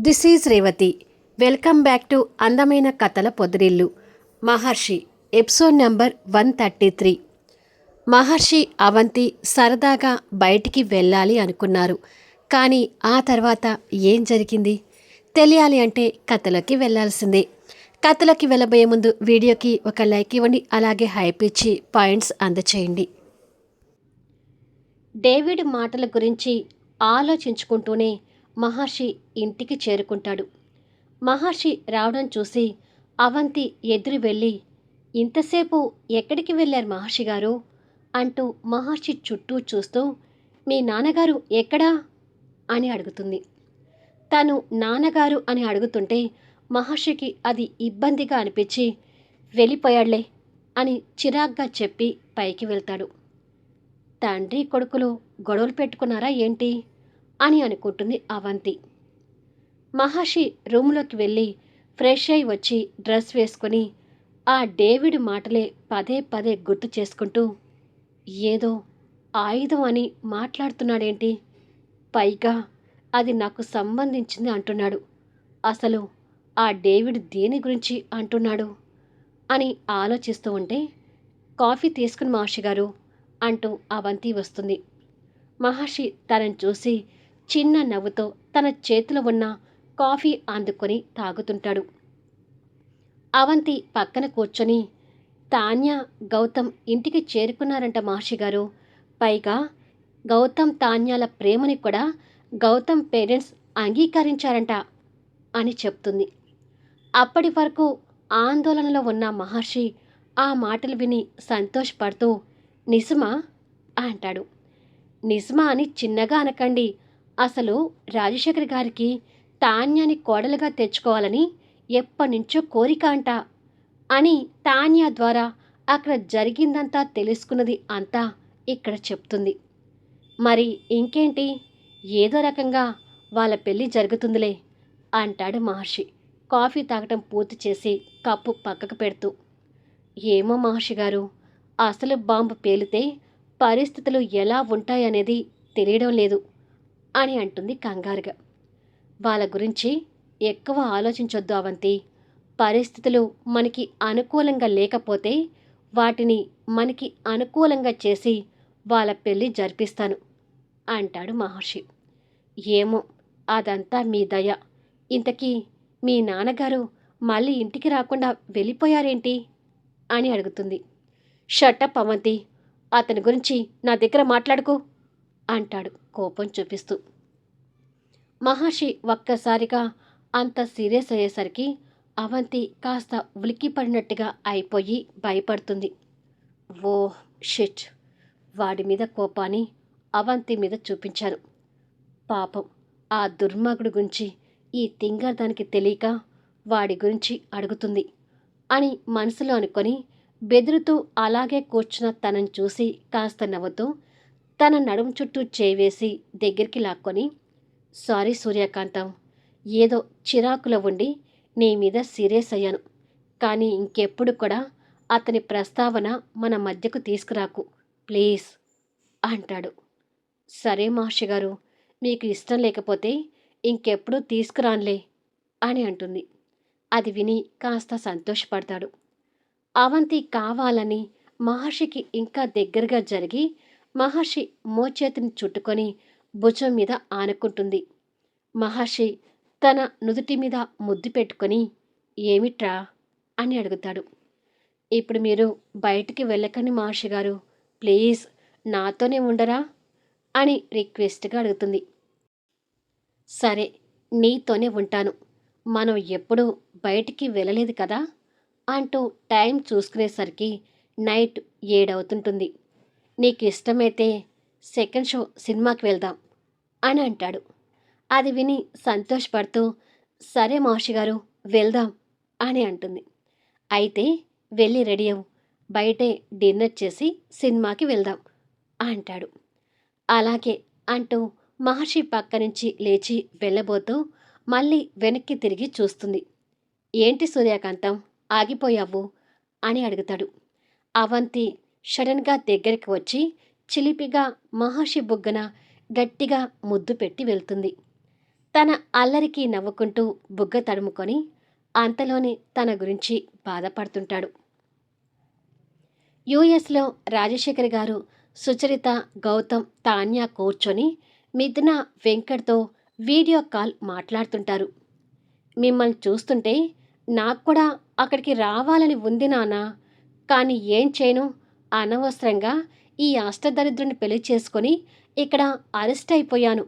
This is Revathi. Welcome back to అందమైన కథల పొదిరిల్లు. Maharshi episode number one thirty three Maharshi Avanthi సరదాగా బయటికి వెళ్ళాలి అనుకున్నారు. కానీ ఆ తర్వాత ఏం జరిగింది? తెలియాలి అంటే కథలోకి వెళ్ళాల్సిందే. కథలోకి వెళ్ళబోయే ముందు వీడియోకి ఒక లైక్ ఇవ్వండి అలాగే హైప్ ఇచ్చి పాయింట్స్ అందచేయండి. డేవిడ్ మాటల గురించి ఆలోచించుకుంటూనే మహర్షి ఇంటికి చేరుకుంటాడు. మహర్షి రావడం చూసి అవంతి ఎదురు వెళ్ళి ఇంతసేపు ఎక్కడికి వెళ్ళారు మహర్షి గారు? అంటూ మహర్షి చుట్టూ చూస్తూ మీ నాన్నగారు ఎక్కడా? అని అడుగుతుంది. తను నాన్నగారు అని అడుగుతుంటే మహర్షికి అది ఇబ్బందిగా అనిపించి వెళ్ళిపోయాడులే అని చిరాగ్గా చెప్పి పైకి వెళ్తాడు. తండ్రి కొడుకులు గొడవలు పెట్టుకున్నారా ఏంటి? అని అనుకుంటుంది అవంతి. మహర్షి రూమ్లోకి వెళ్ళి ఫ్రెష్ అయి వచ్చి డ్రెస్ వేసుకొని ఆ డేవిడ్ మాటలే పదే పదే గుర్తు చేసుకుంటూ ఏదో ఆయుధం అని మాట్లాడుతున్నాడేంటి? పైగా అది నాకు సంబంధించింది అంటున్నాడు. అసలు ఆ డేవిడ్ దేని గురించి అంటున్నాడు? అని ఆలోచిస్తూ ఉంటే కాఫీ తీసుకుని మహర్షి గారు అంటూ అవంతి వస్తుంది. మహర్షి తనని చూసి చిన్న నవ్వుతో తన చేతిలో ఉన్న కాఫీ అందుకొని తాగుతుంటాడు. అవంతి పక్కన కూర్చొని తాన్య గౌతమ్ ఇంటికి చేరుకున్నారంట మహర్షి గారు. పైగా గౌతమ్ తాన్యాల ప్రేమని కూడా గౌతమ్ పేరెంట్స్ అంగీకరించారంట అని చెప్తుంది. అప్పటి వరకు ఆందోళనలో ఉన్న మహర్షి ఆ మాటలు విని సంతోషపడుతూ నిజమా? అంటాడు. నిజమా అని చిన్నగా అనకండి అసలు రాజశేఖర్ గారికి తాన్యాని కోడలుగా తెచ్చుకోవాలని ఎప్పటినుంచో కోరిక అంట. అని తాన్య ద్వారా అక్కడ జరిగిందంతా తెలుసుకున్నది అంతా ఇక్కడ చెప్తుంది. మరి ఇంకేంటి? ఏదో రకంగా వాళ్ళ పెళ్ళి జరుగుతుందిలే అంటాడు మహర్షి. కాఫీ తాగటం పూర్తి చేసి కప్పు పక్కకు పెడుతూ. ఏమో మహర్షి గారు అసలు బాంబు పేలితే పరిస్థితులు ఎలా ఉంటాయనేది తెలియడం లేదు. అని అంటుంది కంగారుగా. వాళ్ళ గురించి ఎక్కువ ఆలోచించొద్దు అవంతి. పరిస్థితులు మనకి అనుకూలంగా లేకపోతే వాటిని మనకి అనుకూలంగా చేసి వాళ్ళ పెళ్ళి జరిపిస్తాను అంటాడు మహర్షి. ఏమో అదంతా మీ దయ. ఇంతకీ మీ నాన్నగారు మళ్ళీ ఇంటికి రాకుండా వెళ్ళిపోయారేంటి? అని అడుగుతుంది. షట్టప్ అవంతి అతని గురించి నా దగ్గర మాట్లాడుకో. అంటాడు కోపం చూపిస్తూ. మహర్షి ఒక్కసారిగా అంత సీరియస్ అయ్యేసరికి అవంతి కాస్త ఉలిక్కిపడినట్టుగా అయిపోయి భయపడుతుంది. Oh shit! వాడి మీద కోపాన్ని అవంతి మీద చూపించాను పాపం ఆ దుర్మార్గుడి గురించి ఈ తింగర్ దానికి తెలియక వాడి గురించి అడుగుతుంది అని మనసులో అనుకొని బెదురుతూ అలాగే కూర్చున్న తనని చూసి కాస్త నవ్వుతూ తన నడుము చుట్టూ చేవేసి దగ్గరికి లాక్కొని సారీ సూర్యకాంతం ఏదో చిరాకులో ఉండి నీ మీద సీరియస్ అయ్యాను. కానీ ఇంకెప్పుడు కూడా అతని ప్రస్తావన మన మధ్యకు తీసుకురాకు ప్లీజ్ అంటాడు. సరే మహర్షి గారు మీకు ఇష్టం లేకపోతే ఇంకెప్పుడు తీసుకురానులే అని అంటుంది. అది విని కాస్త సంతోషపడతాడు. అవంతి కావాలని మహర్షికి ఇంకా దగ్గరగా జరిగి మహర్షి మోచేతిని చుట్టుకొని భుజం మీద ఆనుకుంటుంది. మహర్షి తన నుదుటి మీద ముద్దు పెట్టుకొని ఏమిట్రా? అని అడుగుతాడు. ఇప్పుడు మీరు బయటికి వెళ్ళకండి మహర్షి గారు. ప్లీజ్ నాతోనే ఉండరా? అని రిక్వెస్ట్గా అడుగుతుంది. సరే నీతోనే ఉంటాను. మనం ఎప్పుడూ బయటికి వెళ్ళలేదు కదా? అంటూ టైం చూసుకునేసరికి నైట్ ఏడవుతుంటుంది. నీకు ఇష్టమైతే సెకండ్ షో సినిమాకి వెళ్దాం అని అంటాడు. అది విని సంతోషపడుతూ సరే మహర్షి గారు వెళ్దాం అని అంటుంది. అయితే వెళ్ళి రెడీ అవ్వు. బయటే డిన్నర్ చేసి సినిమాకి వెళ్దాం అంటాడు. అలాగే అంటూ మహర్షి పక్క నుంచి లేచి వెళ్ళబోతూ మళ్ళీ వెనక్కి తిరిగి చూస్తుంది. ఏంటి సూర్యకాంతం? ఆగిపోయావు? అని అడుగుతాడు. అవంతి షడన్గా దగ్గరికి వచ్చి చిలిపిగా మహర్షి బుగ్గన గట్టిగా ముద్దు పెట్టి వెళ్తుంది. తన అల్లరికి నవ్వుకుంటూ బుగ్గ తడుముకొని అంతలోనే తన గురించి బాధపడుతుంటాడు. యుఎస్లో రాజశేఖర్ గారు సుచరిత గౌతమ్ తాన్య కూర్చొని మిథున వెంకట్తో వీడియో కాల్ మాట్లాడుతుంటారు. మిమ్మల్ని చూస్తుంటే నాకు కూడా అక్కడికి రావాలని ఉంది నాన్న కానీ ఏం చేయను? అనవసరంగా ఈ అష్టదరిద్రుని పెళ్ళి చేసుకొని ఇక్కడ అరెస్ట్ అయిపోయాను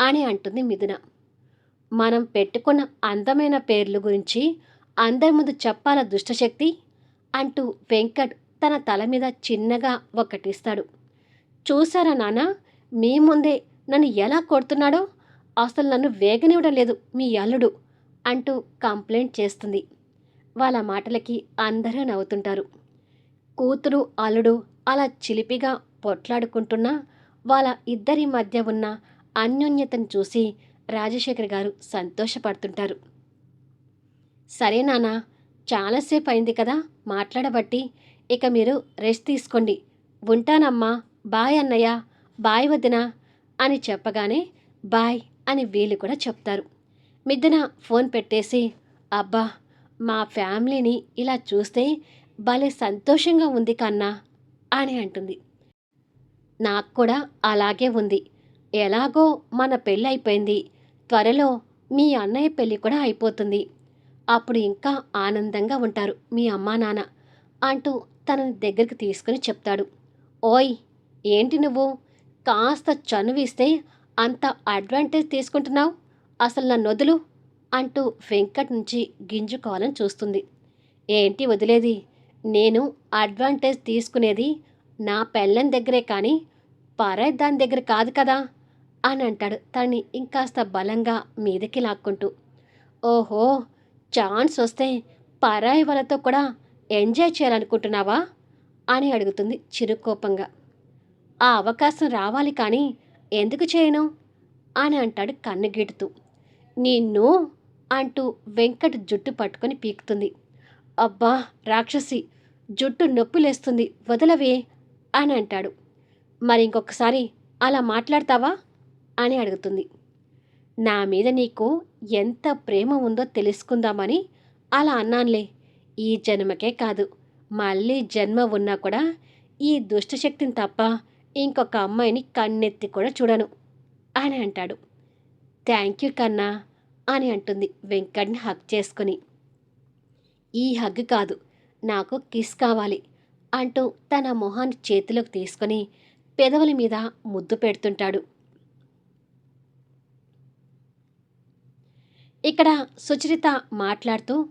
అని అంటుంది మిథున. మనం పెట్టుకున్న అందమైన పేర్లు గురించి అందరి ముందు చెప్పాల దుష్టశక్తి? అంటూ వెంకట్ తన తల మీద చిన్నగా ఒకటిస్తాడు. చూసారా నాన్న మీ ముందే నన్ను ఎలా కొడుతున్నాడో? అసలు నన్ను వేగనివ్వడం లేదు మీ అల్లుడు అంటూ కంప్లైంట్ చేస్తుంది. వాళ్ళ మాటలకి అందరూ నవ్వుతుంటారు. కూతురు అల్లుడు అలా చిలిపిగా పొట్లాడుకుంటున్నా వాళ్ళ ఇద్దరి మధ్య ఉన్న అన్యోన్యతను చూసి రాజశేఖర్ గారు సంతోషపడుతుంటారు. సరే నాన్న చాలాసేపు అయింది కదా మాట్లాడబట్టి ఇక మీరు రెస్ట్ తీసుకోండి. ఉంటానమ్మా బాయ్ అన్నయ్య బాయ్ వదిన అని చెప్పగానే బాయ్ అని వీళ్ళు కూడా చెప్తారు. మిద్దున ఫోన్ పెట్టేసి అబ్బా మా ఫ్యామిలీని ఇలా చూస్తే భలే సంతోషంగా ఉంది కన్నా అని అంటుంది. నాకు కూడా అలాగే ఉంది. ఎలాగో మన పెళ్ళి అయిపోయింది. త్వరలో మీ అన్నయ్య పెళ్ళి కూడా అయిపోతుంది. అప్పుడు ఇంకా ఆనందంగా ఉంటారు మీ అమ్మా నాన్న అంటూ తనని దగ్గరికి తీసుకుని చెప్తాడు. ఓయ్ ఏంటి నువ్వు? కాస్త చనువిస్తే అంత అడ్వాంటేజ్ తీసుకుంటున్నావు? అసలు నన్ను వదులు అంటూ వెంకట్ నుంచి గింజుకోవాలని చూస్తుంది. ఏంటి వదిలేది? నేను అడ్వాంటేజ్ తీసుకునేది నా పెళ్ళం దగ్గరే కానీ పరాయి దాని దగ్గర కాదు కదా అని అంటాడు తనని ఇంకాస్త బలంగా మీదకి లాక్కుంటూ. ఓహో ఛాన్స్ వస్తే పరాయి వాళ్ళతో కూడా ఎంజాయ్ చేయాలనుకుంటున్నావా అని అడుగుతుంది చిరుకోపంగా. ఆ అవకాశం రావాలి కానీ ఎందుకు చేయను అని అంటాడు కన్నుగీటుతూ నిన్ను అంటూ వెంకట్ జుట్టు పట్టుకొని పీకుతుంది. అబ్బా రాక్షసి జుట్టు నొప్పిలేస్తుంది వదలవే అని అంటాడు. మరి ఇంకొకసారి అలా మాట్లాడతావా అని అడుగుతుంది. నా మీద నీకు ఎంత ప్రేమ ఉందో తెలుసుకుందామని అలా అన్నానులే. ఈ జన్మకే కాదు మళ్ళీ జన్మ ఉన్నా కూడా ఈ దుష్టశక్తిని తప్ప ఇంకొక అమ్మాయిని కన్నెత్తి కూడా చూడను అని అంటాడు. థ్యాంక్ యూ కన్నా అని అంటుంది వెంకట్ని హక్ చేసుకుని. ఈ హగ్ కాదు నాకు కిస్ కావాలి అంటూ తన మొహాన్ని చేతిలోకి తీసుకొని పెదవుల మీద ముద్దు పెడుతుంటాడు. ఇక్కడ సుచరిత మాట్లాడుతూ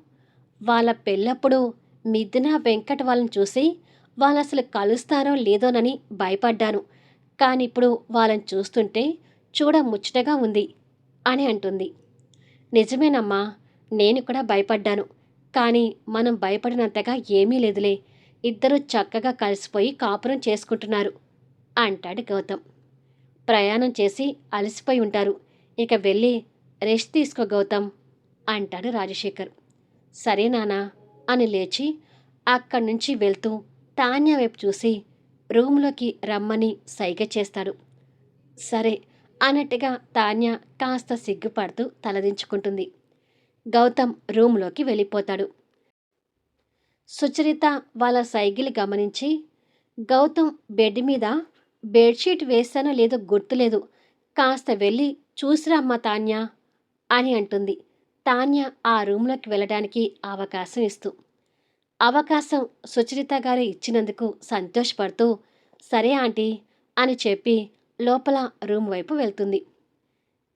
వాళ్ళ పెళ్ళప్పుడు మిథున వెంకట వాళ్ళని చూసి వాళ్ళు అసలు కలుస్తారో లేదోనని భయపడ్డాను. కానీ ఇప్పుడు వాళ్ళని చూస్తుంటే చూడ ముచ్చటగా ఉంది అని అంటుంది. నిజమేనమ్మా నేను కూడా భయపడ్డాను. కానీ మనం భయపడినంతగా ఏమీ లేదులే. ఇద్దరూ చక్కగా కలిసిపోయి కాపురం చేసుకుంటున్నారు అంటాడు గౌతమ్. ప్రయాణం చేసి అలసిపోయి ఉంటారు. ఇక వెళ్ళి రెస్ట్ తీసుకో గౌతమ్ అంటాడు రాజశేఖర్. సరే నానా అని లేచి అక్కడి నుంచి వెళ్తూ తాన్య వైపు చూసి రూమ్లోకి రమ్మని సైగ చేస్తాడు. సరే అన్నట్టుగా తాన్య కాస్త సిగ్గుపడుతూ తలదించుకుంటుంది. గౌతమ్ రూమ్లోకి వెళ్ళిపోతాడు. సుచరిత వాళ్ళ సైకిల్ గమనించి గౌతమ్ బెడ్ మీద బెడ్షీట్ వేస్తానో లేదో గుర్తులేదు. కాస్త వెళ్ళి చూసిరమ్మా తాన్య అని అంటుంది. తాన్య ఆ రూమ్లోకి వెళ్ళడానికి అవకాశం ఇస్తూ. అవకాశం సుచరిత గారు ఇచ్చినందుకు సంతోషపడుతూ సరే ఆంటీ అని చెప్పి లోపల రూమ్ వైపు వెళ్తుంది.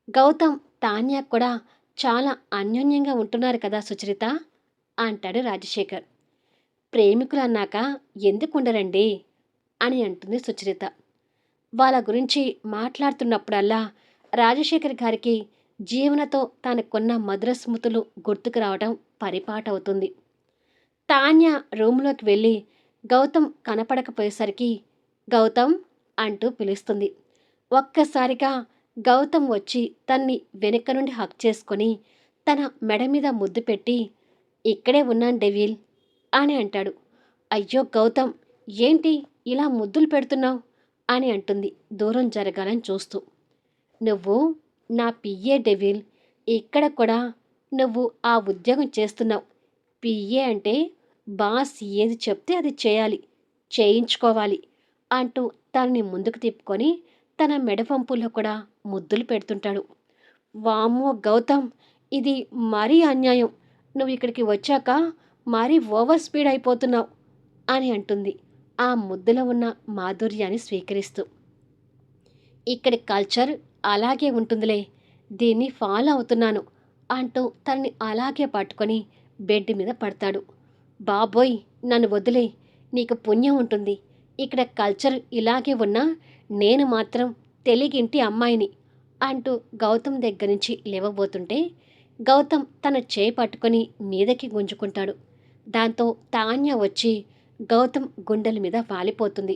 గౌతమ్ తాన్య కూడా చాలా అన్యోన్యంగా ఉంటున్నారు కదా సుచరిత? అంటాడు రాజశేఖర్. ప్రేమికులు అన్నాక ఎందుకు ఉండరండి? అని అంటుంది సుచరిత. వాళ్ళ గురించి మాట్లాడుతున్నప్పుడల్లా రాజశేఖర్ గారికి జీవనతో తనకున్న మధుర స్మృతులు గుర్తుకు రావడం పరిపాటవుతుంది. తాన్య రూమ్లోకి వెళ్ళి గౌతమ్ కనపడకపోయేసరికి గౌతమ్ అంటూ పిలుస్తుంది. ఒక్కసారిగా గౌతమ్ వచ్చి తన్ని వెనుక నుండి హక్ చేసుకొని తన మెడ మీద ముద్దు పెట్టి ఇక్కడే ఉన్నాను డెవిల్ అని అంటాడు. అయ్యో గౌతమ్ ఏంటి ఇలా ముద్దులు పెడుతున్నావు? అని అంటుంది దూరం జరగాలని చూస్తూ. నువ్వు నా పిఏ డెవిల్ ఇక్కడ కూడా నువ్వు ఆ ఉద్యోగం చేస్తున్నావు. పిఏ అంటే బాస్ ఏది చెప్తే అది చేయాలి చేయించుకోవాలి అంటూ తనని ముందుకు తిప్పుకొని తన మెడవంపుల్లో కూడా ముద్దులు పెడుతుంటాడు. వామ్మో గౌతమ్ ఇది మరీ అన్యాయం. నువ్వు ఇక్కడికి వచ్చాక మరీ ఓవర్ స్పీడ్ అయిపోతున్నావు అని అంటుంది ఆ ముద్దులో ఉన్న మాధుర్యాన్ని స్వీకరిస్తూ. ఇక్కడి కల్చర్ అలాగే ఉంటుందిలే. దీన్ని ఫాలో అవుతున్నాను అంటూ తనని అలాగే పట్టుకొని బెడ్ మీద పడతాడు. బాబోయ్ నన్ను వదిలే నీకు పుణ్యం ఉంటుంది. ఇక్కడ కల్చర్ ఇలాగే ఉన్నా నేను మాత్రం తెలిగింటి అమ్మాయిని అంటూ గౌతమ్ దగ్గర నుంచి లేవబోతుంటే గౌతమ్ తన చేయి పట్టుకొని మీదకి గుంజుకుంటాడు. దాంతో తాన్య వచ్చి గౌతమ్ గుండెల మీద వాలిపోతుంది.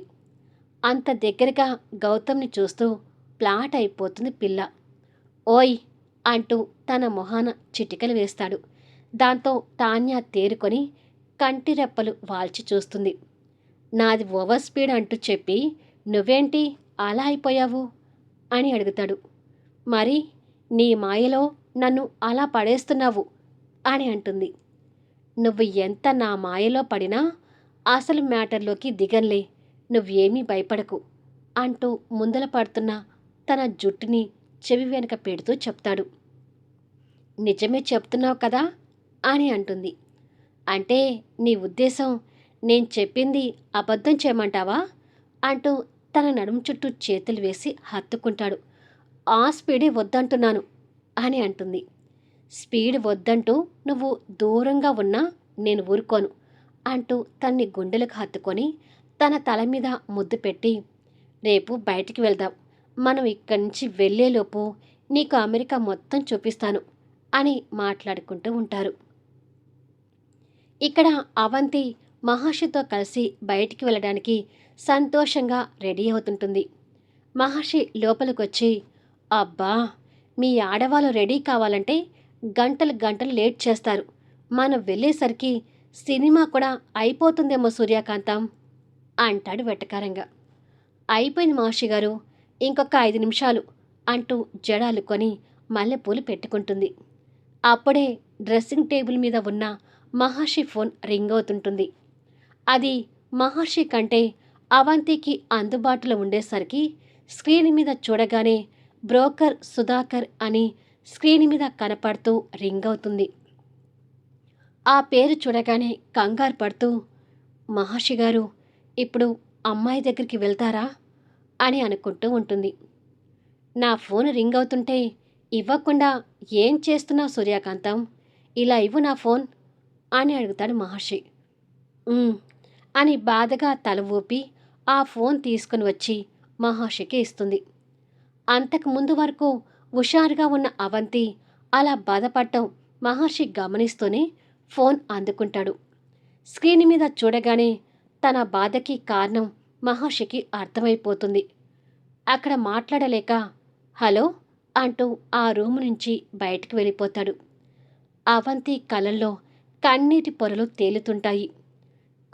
అంత దగ్గరగా గౌతమ్ని చూస్తూ ప్లాట్ అయిపోతుంది పిల్ల. ఓయ్! అంటూ తన మొహాన చిటికలు వేస్తాడు. దాంతో తాన్య తేరుకొని కంటిరెప్పలు వాల్చి చూస్తుంది. నాది ఓవర్ స్పీడ్ అంటూ చెప్పి నువ్వేంటి అలా అయిపోయావు? అని అడుగుతాడు. మరి నీ మాయలో నన్ను అలా పడేస్తున్నావు? అని అంటుంది. నువ్వు ఎంత నా మాయలో పడినా అసలు మ్యాటర్లోకి దిగన్లే. నువ్వేమీ భయపడకు అంటూ ముందల పడుతున్న తన జుట్టుని చెవి వెనుక పెడుతూ చెప్తాడు. నిజమే చెప్తున్నావు కదా? అని అంటుంది. అంటే నీ ఉద్దేశం నేను చెప్పింది అబద్ధం చేయమంటావా? అంటూ తన నడుము చుట్టూ చేతులు వేసి హత్తుకుంటాడు. ఆ స్పీడే వద్దంటున్నాను అని అంటుంది. స్పీడ్ వద్దంటూ నువ్వు దూరంగా ఉన్నా నేను ఊరుకోను అంటూ తన్ని గుండెలకు హత్తుకొని తన తల మీద ముద్దు పెట్టి రేపు బయటికి వెళ్దాం. మనం ఇక్కడి నుంచి వెళ్ళేలోపు నీకు అమెరికా మొత్తం చూపిస్తాను అని మాట్లాడుకుంటూ ఉంటారు. ఇక్కడ అవంతి మహర్షితో కలిసి బయటికి వెళ్ళడానికి సంతోషంగా రెడీ అవుతుంటుంది. మహర్షి లోపలికొచ్చి అబ్బా మీ ఆడవాళ్ళు రెడీ కావాలంటే గంటలు గంటలు లేట్ చేస్తారు. మనం వెళ్ళేసరికి సినిమా కూడా అయిపోతుందేమో సూర్యకాంతం అంటాడు వెటకారంగా. అయిపోయింది మహర్షి గారు ఇంకొక ఐదు నిమిషాలు అంటూ జడాలుకొని మల్లెపూలు పెట్టుకుంటుంది. అప్పుడే డ్రెస్సింగ్ టేబుల్ మీద ఉన్న మహర్షి ఫోన్ రింగ్ అవుతుంటుంది. అది మహర్షి కంటే అవంతికి అందుబాటులో ఉండేసరికి స్క్రీన్ మీద చూడగానే బ్రోకర్ సుధాకర్ అని స్క్రీన్ మీద కనపడుతూ రింగ్ అవుతుంది. ఆ పేరు చూడగానే కంగారు పడుతూ మహర్షి గారు ఇప్పుడు అమ్మాయి దగ్గరికి వెళ్తారా? అని అనుకుంటూ ఉంటుంది. నా ఫోన్ రింగ్ అవుతుంటే ఇవ్వకుండా ఏం చేస్తున్నావు సూర్యకాంతం? ఇలా ఇవ్వు నా ఫోన్ అని అడుగుతాడు మహర్షి. అని బాధగా తల ఊపి ఆ ఫోన్ తీసుకుని వచ్చి మహాషికి ఇస్తుంది. అంతకుముందు వరకు హుషారుగా ఉన్న అవంతి అలా బాధపడటం మహర్షి గమనిస్తూనే ఫోన్ అందుకుంటాడు. స్క్రీన్ మీద చూడగానే తన బాధకి కారణం మహర్షికి అర్థమైపోతుంది. అక్కడ మాట్లాడలేక హలో అంటూ ఆ రూమ్ నుంచి బయటకు వెళ్ళిపోతాడు. అవంతి కలల్లో కన్నీటి పొరలు తేలుతుంటాయి.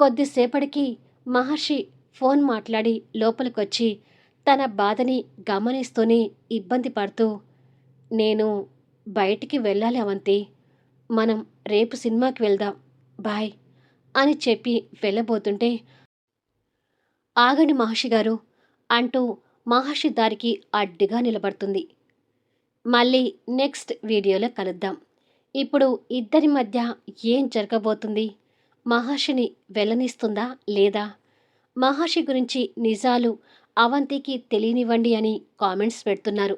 కొద్దిసేపటికి మహర్షి ఫోన్ మాట్లాడి లోపలికొచ్చి తన బాధని గమనిస్తూనే ఇబ్బంది పడుతూ నేను బయటికి వెళ్ళాలి అవంతి. మనం రేపు సినిమాకి వెళ్దాం. బాయ్ అని చెప్పి వెళ్ళబోతుంటే ఆగండి మహర్షి గారు అంటూ మహర్షి దారికి అడ్డుగా నిలబడుతుంది. మళ్ళీ నెక్స్ట్ వీడియోలో కలుద్దాం. ఇప్పుడు ఇద్దరి మధ్య ఏం జరగబోతుంది? మహర్షిని వెళ్ళనిస్తుందా లేదా? మహర్షి గురించి నిజాలు అవంతికి తెలియనివ్వండి అని కామెంట్స్ పెడుతున్నారు.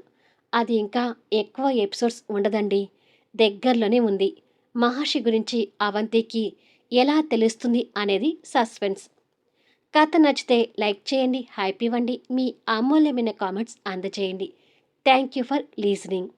అది ఇంకా ఎక్కువ ఎపిసోడ్స్ ఉండదండి. దగ్గరలోనే ఉంది. మహర్షి గురించి అవంతికి ఎలా తెలుస్తుంది అనేది సస్పెన్స్. కథ నచ్చితే లైక్ చేయండి హ్యాపీ ఇవ్వండి. మీ అమూల్యమైన కామెంట్స్ అందజేయండి థ్యాంక్ యూ ఫర్ లీజనింగ్.